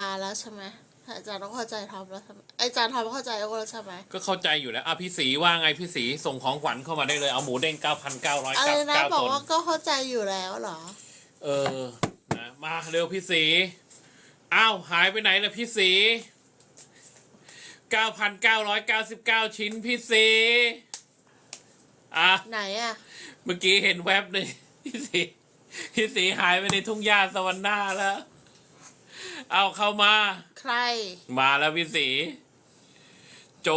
อ่าแล้วใช่ไหมอาจารย์ต้องเข้าใจทอมแล้วใช่ไหมอาจารย์ทอมเข้าใจโอ้แล้วใช่ไหมก็เข้าใจอยู่แล้วอะพี่สีว่าไงพี่สีส่งของขวัญเข้ามาได้เลยเอาหมูเด้งอะไรนะ9,999บอกตนว่าก็เข้าใจอยู่แล้วเหรอ เออนะมาเร็วพี่สีอ้าวหายไปไหนล่ะพี่สี9,999ชิ้นพี่สีอะ ไหนอะเมื่อกี้เห็นแวบหนึ่งพี่สีพี่สีหายไปในทุ่งหญ้าสวรรค์หน้าแล้ว เอาเข้ามา ใคร มาแล้วพี่สี โจ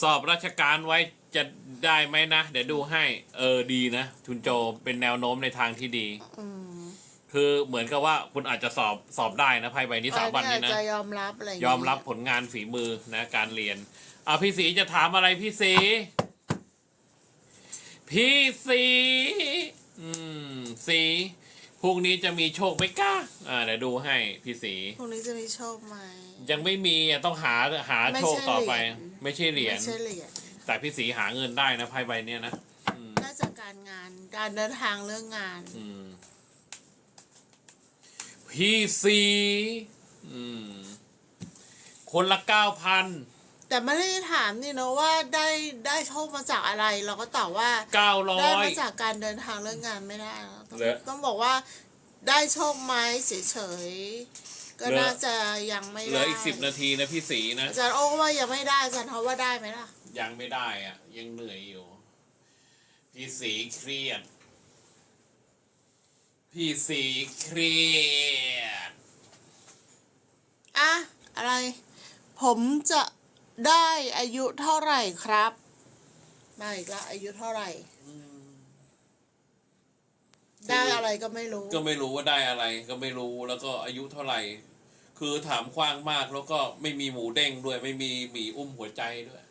สอบราชการไว้จะได้ไหมนะ เดี๋ยวดูให้ เออดีนะคุณโจเป็นแนวโน้มในทางที่ดี อืมคือเหมือนกับว่าคุณอาจจะสอบสอบได้นะไพ่ใบนี้สามวันนี้เออนะ จะยอมรับอะไรางยงี้อมรับผลงานฝีมือนะการเรียนอะพี่สีจะถามอะไรพี่สี พี่สี อืม สี พรุ่งนี้จะมีโชคไหมก้าอ่าเดี๋ยวดูให้พี่สี พรุ่งนี้จะมีโชคไหมยังไม่มีอะต้องหาหาไม่โชคใช่ต่อไปเหรียญไม่ใช่เหรียญไม่ใช่เหรียญแต่พี่สีหาเงินได้นะไพ่ใบเนี้ยนะอืมน่าจะการงานการเดินทางเรื่องงานอืมพี่สีอืมคนละเก้าพัน แต่ไม่ได้ถามนี่นะว่าได้ได้โชคมาจากอะไร เราก็ตอบว่าเก้าร้ได้อยมาจากการเดินทางเรื่องงานไม่ได้นะต้องเหรอต้องบอกว่าได้โชคไหมเฉยๆก็เหลือน่าจะยังไม่เหลืได้ออีกสิบนาทีนะพี่สีนะ อาจารย์โอ้ว่ายังไม่ได้อาจารย์เขาว่าได้ไหมล่ะ ยังไม่ได้อะ ยังเหนื่อยอยู่ พี่สีเครียด พี่สีเครียดอะอะไร ผมจะ ได้อายุเท่าไหร่ครับ มาอีกแล้วอายุเท่าไหร่ได้อะไรก็ไม่รู้ ก็ไม่รู้ว่าได้อะไร ก็ไม่รู้แล้วก็อายุเท่าไหร่ คือถามกว้างมากแล้วก็ไม่มีหมูเด้งด้วย ไม่มีหมีอุ้มหัวใจด้วย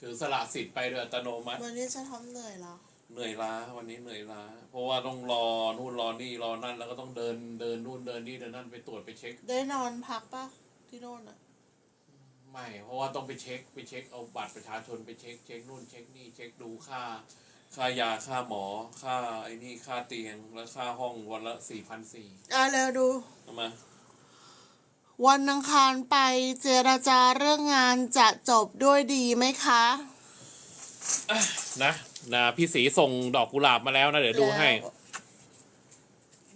ถือสละสิทธิ์ไปโดยอัตโนมัติ วันนี้จะทำเหนื่อยเหรอเหนื่อยล้าวันนี้เหนื่อยล้า เพราะว่าต้องรอนู่นรอนี่รอนั่นแล้วก็ต้องเดินเดินนู่นเดินนี่เดินนั่นไปตรวจไปเช็ค ได้นอนพักปะที่โน่นอะ ไม่เพราะว่าต้องไปเช็คไปเช็คเอาบัตรประชาชนไปเช็คเช็คนู่นเช็คนี่เช็คดูค่า ค่ายาค่าหมอ ค่าไอ้นี่ค่าเตียงแล้วค่าห้องวันละสี่พันสี่อะเร็วดูเอามาวันอังคารไปเจรจาเรื่องงานจะจบด้วยดีไหมคะนะนะพี่สีส่งดอกกุหลาบมาแล้วนะเดี๋ยวดูให้ แล้ว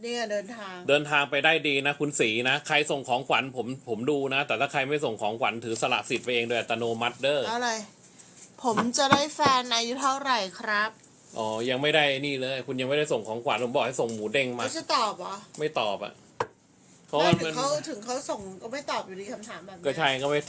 เนี่ยเดินทาง เดินทางไปได้ดีนะ คุณสีนะ ใครส่งของขวัญผมผมดูนะ แต่ถ้าใครไม่ส่งของขวัญถือสละสิทธิ์ไปเองโดยอัตโนมัติเด้อแล้วอะไร ผมจะได้แฟนอายุเท่าไหร่ครับ อ๋อ ยังไม่ได้นี่เลย คุณยังไม่ได้ส่งของขวัญผมบอกให้ส่งหมูเด้งมาไม่จะตอบเหรอไม่ตอบอะเพราะไม่ว่าถึมังนเขาถึงเขาส่งก็ไม่ตอบอยู่ดีคำถามแบบนี้ ก็ใช่ก็ไม่